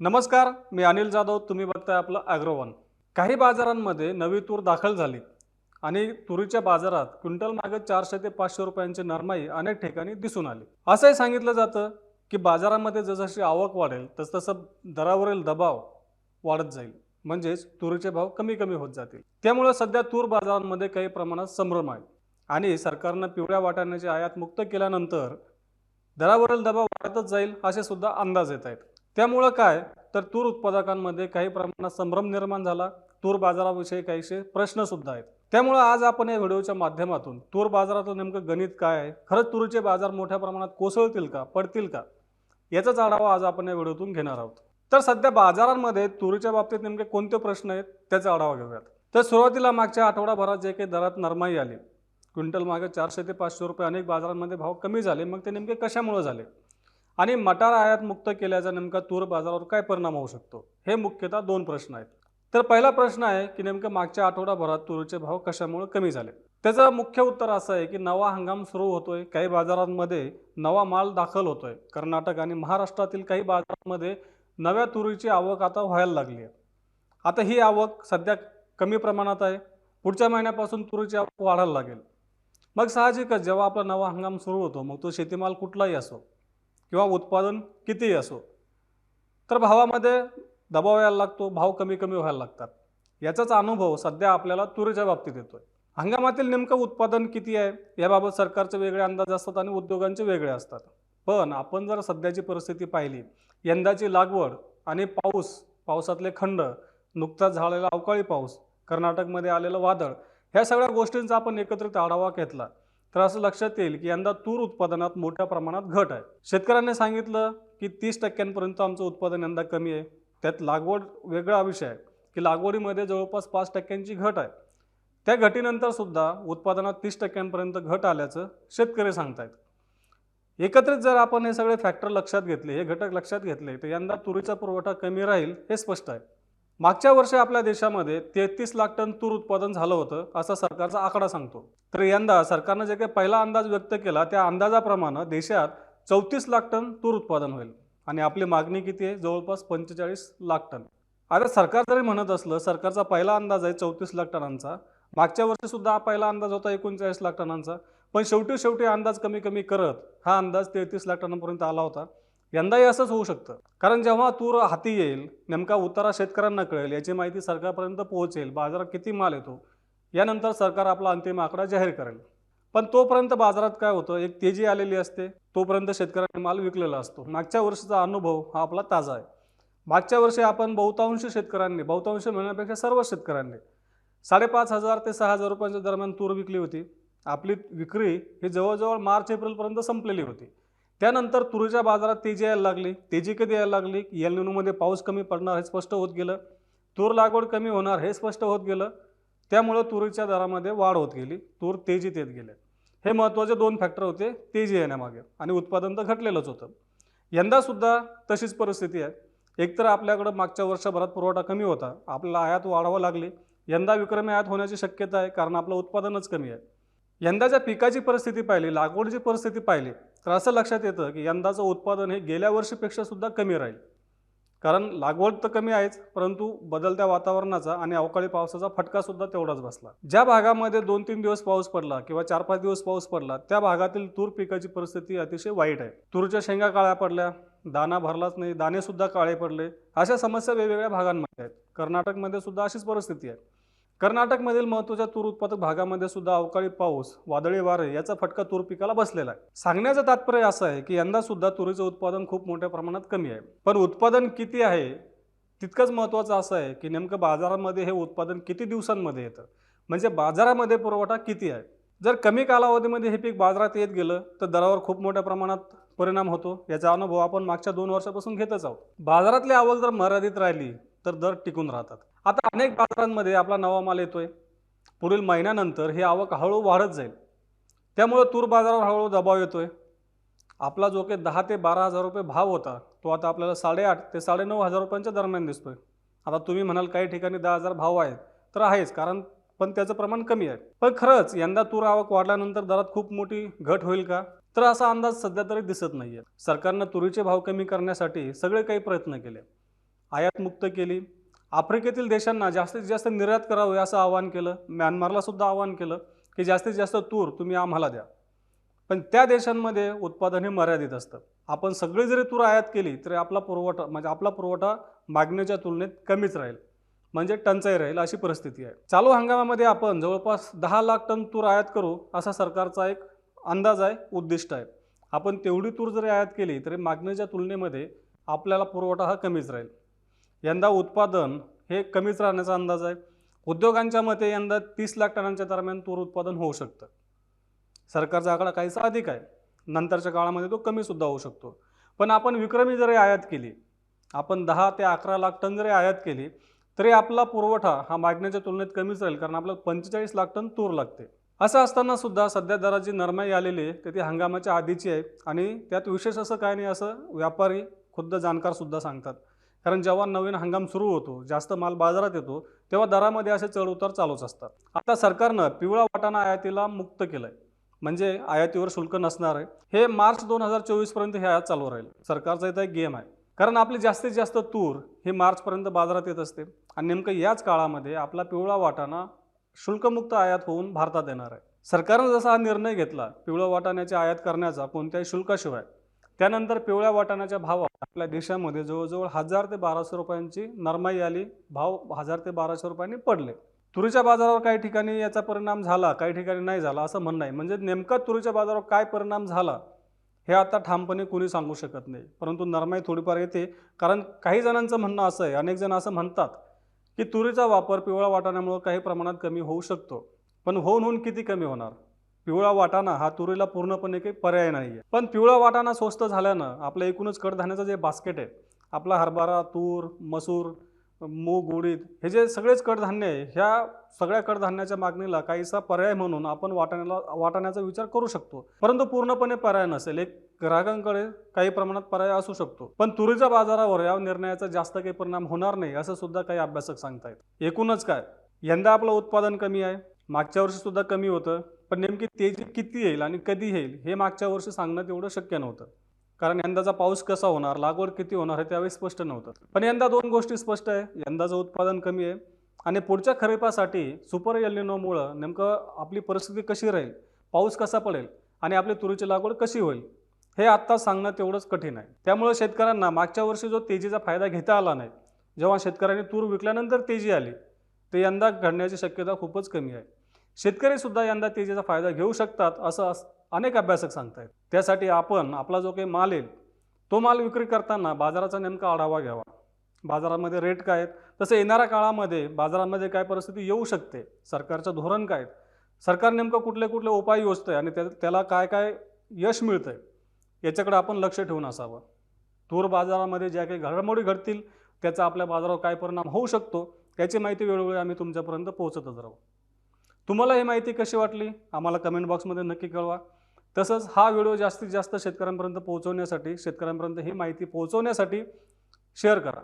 नमस्कार मी अनिल जाधव तुम्ही बघताय आपलं ॲग्रोवन काही बाजारांमध्ये नवी तूर दाखल झाली आणि तुरीच्या बाजारात क्विंटल मागे चारशे ते पाचशे रुपयांची नरमाई अनेक ठिकाणी दिसून आली. असंही सांगितलं जातं की बाजारामध्ये जसजशी आवक वाढेल तसतसं दरावरील दबाव वाढत जाईल. म्हणजेच तुरीचे भाव कमी कमी होत जातील. त्यामुळे सध्या तूर बाजारांमध्ये काही प्रमाणात संभ्रम आहे. आणि सरकारनं पिवळ्या वाटाण्याची आयात मुक्त केल्यानंतर दरावरील दबाव वाढतच जाईल असे सुद्धा अंदाज येत आहेत. त्यामुळं काय? तर तूर उत्पादकांमध्ये काही प्रमाणात संभ्रम निर्माण झाला. तूर बाजाराविषयी काहीसे प्रश्नसुद्धा आहेत. त्यामुळं आज आपण या व्हिडिओच्या माध्यमातून तूर बाजारातलं नेमकं गणित काय आहे? खरंच तुरीचे बाजार मोठ्या प्रमाणात कोसळतील का? पडतील का? याचाच आढावा आज आपण या व्हिडिओतून घेणार आहोत. तर सध्या बाजारांमध्ये तुरीच्या बाबतीत नेमके कोणते प्रश्न आहेत? त्याचा आढावा घेऊयात. तर सुरुवातीला मागच्या आठवडाभरात जे काही दरात नरमाई आली क्विंटल मागे चारशे ते पाचशे रुपये अनेक बाजारांमध्ये भाव कमी झाले. मग ते नेमके कशामुळे झाले? आणि मटार आयात मुक्त केल्याचा नेमका तूर बाजारावर काय परिणाम होऊ शकतो? हे मुख्यतः दोन प्रश्न आहेत. तर पहिला प्रश्न आहे की नेमकं मागच्या आठवडाभरात तुरीचे भाव कशामुळे कमी झाले? त्याचं मुख्य उत्तर असं आहे की नवा हंगाम सुरू होतोय काही बाजारांमध्ये नवा माल दाखल होतोय. कर्नाटक आणि महाराष्ट्रातील काही बाजारांमध्ये नव्या तुरीची आवक आता व्हायला लागली आहे. आता ही आवक सध्या कमी प्रमाणात आहे. पुढच्या महिन्यापासून तुरीची आवक वाढायला लागेल. मग साहजिकच जेव्हा आपला नवा हंगाम सुरू होतो मग तो शेतीमाल कुठलाही असो किंवा उत्पादन कितीही असो तर भावामध्ये दबाव यायला लागतो भाव कमी कमी व्हायला लागतात. याचाच अनुभव सध्या आपल्याला तुरीच्या बाबतीत येतोय. हंगामातील नेमकं उत्पादन किती आहे याबाबत सरकारचे वेगळे अंदाज असतात आणि उद्योगांचे वेगळे असतात. पण आपण जर सध्याची परिस्थिती पाहिली यंदाची लागवड आणि पाऊस पावसातले खंड नुकताच झालेला अवकाळी पाऊस कर्नाटकमध्ये आलेलं वादळ ह्या सगळ्या गोष्टींचा आपण एकत्रित आढावा घेतला. तर असं लक्षात येईल की यंदा तूर उत्पादनात मोठ्या प्रमाणात घट आहे. शेतकऱ्यांनी सांगितलं की तीस टक्क्यांपर्यंत आमचं उत्पादन यंदा कमी आहे. त्यात लागवड वेगळा विषय आहे की लागवडीमध्ये जवळपास पाच टक्क्यांची घट आहे. त्या घटीनंतर सुद्धा उत्पादनात तीस टक्क्यांपर्यंत घट आल्याचं शेतकरी सांगतायत. एकत्रित जर आपण हे सगळे फॅक्टर लक्षात घेतले हे घटक लक्षात घेतले तर यंदा तुरीचा पुरवठा कमी राहील हे स्पष्ट आहे. मागच्या वर्षी आपल्या देशामध्ये तेहतीस लाख टन तूर उत्पादन झालं होतं असा सरकारचा आकडा सांगतो. तर यंदा सरकारनं जे काही पहिला अंदाज व्यक्त केला त्या अंदाजाप्रमाणे देशात चौतीस लाख टन तूर उत्पादन होईल आणि आपली मागणी किती आहे? जवळपास पंचेचाळीस लाख टन. आता सरकार जरी म्हणत असलं सरकारचा पहिला अंदाज आहे चौतीस लाख टनांचा. मागच्या वर्षी सुद्धा हा पहिला अंदाज होता एकोणचाळीस लाख टनांचा. पण शेवटी शेवटी अंदाज कमी कमी करत हा अंदाज तेहतीस लाख टनांपर्यंत आला होता. यंदाही असंच होऊ शकतं. कारण जेव्हा तूर हाती येईल नेमका उतारा शेतकऱ्यांना कळेल याची माहिती सरकारपर्यंत पोहोचेल बाजारात किती माल येतो यानंतर सरकार आपला अंतिम आकडा जाहीर करेल. पण तोपर्यंत बाजारात काय होतं? एक तेजी आलेली असते. तोपर्यंत शेतकऱ्यांनी माल विकलेला असतो. मागच्या वर्षीचा अनुभव हा आपला ताजा आहे. मागच्या वर्षी आपण बहुतांश शेतकऱ्यांनी बहुतांश मिळण्यापेक्षा सर्व शेतकऱ्यांनी साडेपाच हजार ते सहा हजार रुपयांच्या दरम्यान तूर विकली होती. आपली विक्री ही जवळजवळ मार्च एप्रिलपर्यंत संपलेली होती. त्यानंतर तुरीच्या बाजारात तेजी यायला लागली. तेजी कधी यायला लागली? येलनिनूमध्ये पाऊस कमी पडणार हे स्पष्ट होत गेलं. तूर लागवड कमी होणार हे स्पष्ट होत गेलं. त्यामुळं तुरीच्या दरामध्ये वाढ होत गेली. तूर तेजीत येत गेले. हे महत्त्वाचे दोन फॅक्टर होते. तेजी येण्यामागे आणि उत्पादन तर घटलेलंच होतं. यंदासुद्धा तशीच परिस्थिती आहे. एकतर आपल्याकडं मागच्या वर्षभरात पुरवठा कमी होता. आपल्याला आयात वाढावं लागली. यंदा विक्रमी आयात होण्याची शक्यता आहे कारण आपलं उत्पादनच कमी आहे. यंदाच्या पिकाची परिस्थिती पाहिली लागवडीची परिस्थिती पाहिली तर असं लक्षात येतं की यंदाचं उत्पादन हे गेल्या वर्षीपेक्षा सुद्धा कमी राहील. कारण लागवड तर कमी आहेच परंतु बदलत्या वातावरणाचा आणि अवकाळी पावसाचा फटका सुद्धा तेवढाच बसला. ज्या भागामध्ये दोन तीन दिवस पाऊस पडला किंवा चार पाच दिवस पाऊस पडला त्या भागातील तूर पिकाची परिस्थिती अतिशय वाईट आहे. तूरच्या शेंगा काळ्या पडल्या दाना भरलाच नाही दाणे सुद्धा काळे पडले अशा समस्या वेगवेगळ्या भागांमध्ये आहेत. कर्नाटकमध्ये सुद्धा अशीच परिस्थिती आहे. कर्नाटकमधील महत्त्वाच्या तूर उत्पादक भागामध्ये सुद्धा अवकाळी पाऊस वादळी वारे याचा फटका तूर पिकाला बसलेला आहे. सांगण्याचं तात्पर्य असं आहे की यंदा सुद्धा तुरीचं उत्पादन खूप मोठ्या प्रमाणात कमी आहे. पण उत्पादन किती आहे तितकंच महत्त्वाचं असं आहे की नेमकं बाजारामध्ये हे उत्पादन किती दिवसांमध्ये येतं? म्हणजे बाजारामध्ये पुरवठा किती आहे? जर कमी कालावधीमध्ये हे पीक बाजारात येत गेलं तर दरावर खूप मोठ्या प्रमाणात परिणाम होतो. याचा अनुभव आपण मागच्या दोन वर्षापासून घेतच आहोत. बाजारातली आवक जर मर्यादित राहिली तर दर टिकून राहतात. आता अनेक बाजारांमध्ये आपला नवा माल येतोय. पुढील महिन्यानंतर ही आवक हळूहळू वाढत जाईल. त्यामुळं तूर बाजारावर हळूहळू दबाव येतोय. आपला जो काही दहा ते बारा हजार रुपये भाव होता तो आता आपल्याला साडेआठ ते साडेनऊ हजार रुपयांच्या दरम्यान दिसतोय. आता तुम्ही म्हणाल काही ठिकाणी दहा हजार भाव आहेत तर आहेच कारण पण त्याचं प्रमाण कमी आहे. पण खरंच यंदा तूर आवक वाढल्यानंतर दरात खूप मोठी घट होईल का? तर असा अंदाज सध्या तरी दिसत नाहीये. सरकारनं तुरीचे भाव कमी करण्यासाठी सगळे काही प्रयत्न केले. आयात मुक्त केली आफ्रिकेतील देशांना जास्तीत जास्त निर्यात करावं असं आवाहन केलं. म्यानमारला सुद्धा आवाहन केलं की जास्तीत जास्त तूर तुम्ही आम्हाला द्या. पण त्या देशांमध्ये उत्पादन हे मर्यादित असतं. आपण सगळी जरी तूर आयात केली तरी आपला पुरवठा म्हणजे आपला पुरवठा मागणीच्या तुलनेत कमीच राहील. म्हणजे टंचाई राहील अशी परिस्थिती आहे. चालू हंगामामध्ये आपण जवळपास दहा लाख टन तूर आयात करू असा सरकारचा एक अंदाज आहे उद्दिष्ट आहे. आपण तेवढी तूर जरी आयात केली तरी मागणीच्या तुलनेमध्ये आपल्याला पुरवठा हा कमीच राहील. यंदा उत्पादन हे कमीच राहण्याचा अंदाज आहे. उद्योगांच्या मते यंदा तीस लाख टनांच्या दरम्यान तूर उत्पादन होऊ शकतं. सरकारचा आकडा काहीसा अधिक आहे. नंतरच्या काळामध्ये तो कमीसुद्धा होऊ शकतो. पण आपण विक्रमी जरी आयात केली आपण दहा ते अकरा लाख टन जरी आयात केली तरी आपला पुरवठा हा मागण्याच्या तुलनेत कमीच राहील कारण आपल्याला पंचेचाळीस लाख टन तूर लागते. असं असताना सुद्धा सध्या दराची नरमाई आलेली आहे तर ती हंगामाच्या आधीची आहे. आणि त्यात विशेष असं काय नाही असं व्यापारी खुद्द जाणकार सुद्धा सांगतात. कारण जेव्हा नवीन हंगाम सुरू होतो जास्त माल बाजारात येतो तेव्हा दरामध्ये असे चढउतार चालूच असतात. आता सरकारनं पिवळा वाटाणा आयातीला मुक्त केलंय. म्हणजे आयातीवर शुल्क नसणार आहे. हे मार्च दोन हजार चोवीसपर्यंत हे आयात चालू राहील. सरकारचा इथं एक गेम आहे. कारण आपली जास्तीत जास्त तूर हे मार्चपर्यंत बाजारात येत असते. आणि नेमकं याच काळामध्ये आपला पिवळा वाटाणा शुल्कमुक्त आयात होऊन भारतात येणार आहे. सरकारनं जसा हा निर्णय घेतला पिवळा वाटाण्याची आयात करण्याचा कोणत्याही शुल्काशिवाय त्यानंतर पिवळ्या वाटाण्याच्या भावात आपल्या देशामध्ये जवळजवळ हजार ते बाराशे रुपयांची नरमाई आली. भाव हजार ते बाराशे रुपयांनी पडले. तुरीच्या बाजारावर काही ठिकाणी याचा परिणाम झाला काही ठिकाणी नाही झाला असं म्हणणं आहे. म्हणजे नेमका तुरीच्या बाजारावर काय परिणाम झाला हे आता ठामपणे कोणी सांगू शकत नाही. परंतु नरमाई थोडीफार येते. कारण काही जणांचं म्हणणं असं आहे अनेक जण असं म्हणतात की तुरीचा वापर पिवळा वाटाण्यामुळं काही प्रमाणात कमी होऊ शकतो. पण होऊन होऊन किती कमी होणार? पिवळा वाटाणा हा तुरीला पूर्णपणे काही पर्याय नाही आहे. पण पिवळा वाटाणा स्वस्त झाल्यानं आपलं एकूणच कडधान्याचं जे बास्केट आहे आपला हरभरा तूर मसूर मूग उडीद हे जे सगळेच कडधान्य आहे ह्या सगळ्या कडधान्याच्या मागणीला काहीसा पर्याय म्हणून आपण वाटाण्याला वाटाण्याचा विचार करू शकतो. परंतु पूर्णपणे पर्याय नसेल. एक ग्राहकांकडे काही प्रमाणात पर्याय असू शकतो. पण तुरीच्या बाजारावर या निर्णयाचा जास्त काही परिणाम होणार नाही असं सुद्धा काही अभ्यासक सांगतायत. एकूणच काय? यंदा आपलं उत्पादन कमी आहे. मागच्या वर्षी सुद्धा कमी होतं. पण नेमकी तेजी किती येईल आणि कधी येईल हे मागच्या वर्षी सांगणं तेवढं शक्य नव्हतं. कारण यंदाचा पाऊस कसा होणार लागवड किती होणार हे त्यावेळी स्पष्ट नव्हतं. पण यंदा दोन गोष्टी स्पष्ट आहे. यंदाचं उत्पादन कमी आहे आणि पुढच्या खरेपासाठी सुपर एलिनोमुळं नेमकं आपली परिस्थिती कशी राहील पाऊस कसा पडेल आणि आपली तुरीची लागवड कशी होईल हे आत्ता सांगणं तेवढंच कठीण आहे. त्यामुळं शेतकऱ्यांना मागच्या वर्षी जो तेजीचा फायदा घेता आला नाही जेव्हा शेतकऱ्यांनी तूर विकल्यानंतर तेजी आली ते यंदा घडण्याची शक्यता खूपच कमी आहे. शेतकरी सुद्धा यंदा तेजीचा फायदा घेऊ शकतात असं अनेक अभ्यासक सांगतायत. त्यासाठी आपण आपला जो काही माल येईल तो माल विक्री करताना बाजाराचा नेमका आढावा घ्यावा. बाजारामध्ये रेट काय आहेत? तसं येणाऱ्या काळामध्ये बाजारामध्ये काय परिस्थिती येऊ शकते? सरकारचं धोरण काय आहे? सरकार नेमकं कुठले कुठले उपाय योजतं आहे आणि त्या त्याला काय काय यश मिळतं आहे याच्याकडे आपण लक्ष ठेवून असावं. तूर बाजारामध्ये ज्या काही घडामोडी घडतील त्याचा आपल्या बाजारावर काय परिणाम होऊ शकतो त्याची माहिती वेळोवेळी आम्ही तुमच्यापर्यंत पोहोचतच राहू. तुम्हाला ही माहिती कशी वाटली? आम्हाला कमेंट बॉक्समध्ये नक्की कळवा. तसंच हा व्हिडिओ जास्तीत जास्त शेतकऱ्यांपर्यंत पोहोचवण्यासाठी शेतकऱ्यांपर्यंत ही माहिती पोहोचवण्यासाठी शेअर करा.